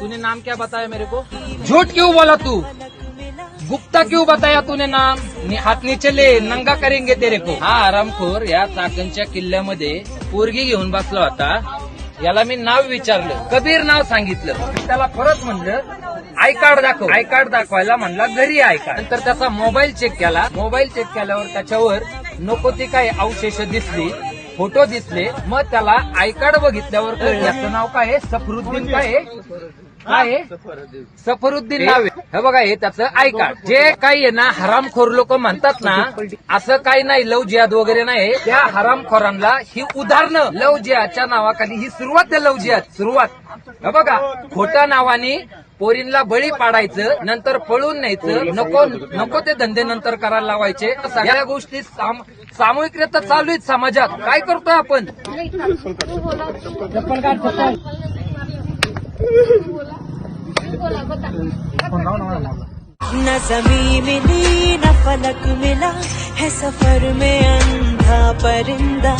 तूने नाम क्या बताया मेरे को? झूठ क्यों बोला तू? गुप्ता क्यों बताया तूने नाम? नि- हात नीचे ले नंगा करेंगे तेरे को. हा आरामखोर या चाकणच्या किल्ल्यामध्ये पोरगी घेऊन बसला होता याला मी नाव विचारलं. कबीर नाव सांगितलं. त्याला परत म्हणलं आय कार्ड दाखव. आय कार्ड दाखवायला म्हणला घरी आय कार्ड. नंतर त्याचा मोबाईल चेक केला. मोबाईल चेक केल्यावर त्याच्यावर नको ती काही अवशेष दिसली. फोटो दिसले मग त्याला आय कार्ड बघितल्यावर याचं नाव काय आहे? सफरुद्दीन काय आहे? काय आहे? सफरुद्दीन नाव. आहे हे बघा हे त्याचं आय कार्ड. जे काही आहे ना हरामखोर लोक म्हणतात ना असं काही नाही लव जिहाद वगैरे नाही त्या हरामखोरांना ही उदाहरणं. लव जिहादच्या नावाखाली ही सुरुवात आहे लव जिहाद. सुरुवात. हे बघा खोट्या नावाने पोरींना बळी पाडायचं नंतर पळून न्यायचं नको नको ते धंदे नंतर करायला लावायचे. सगळ्या गोष्टी सामूहिकरित्या चालू आहेत समाजात. काय करतोय आपण? न जमी मिली न फलक मिला है सफर में अंधा परिंदा।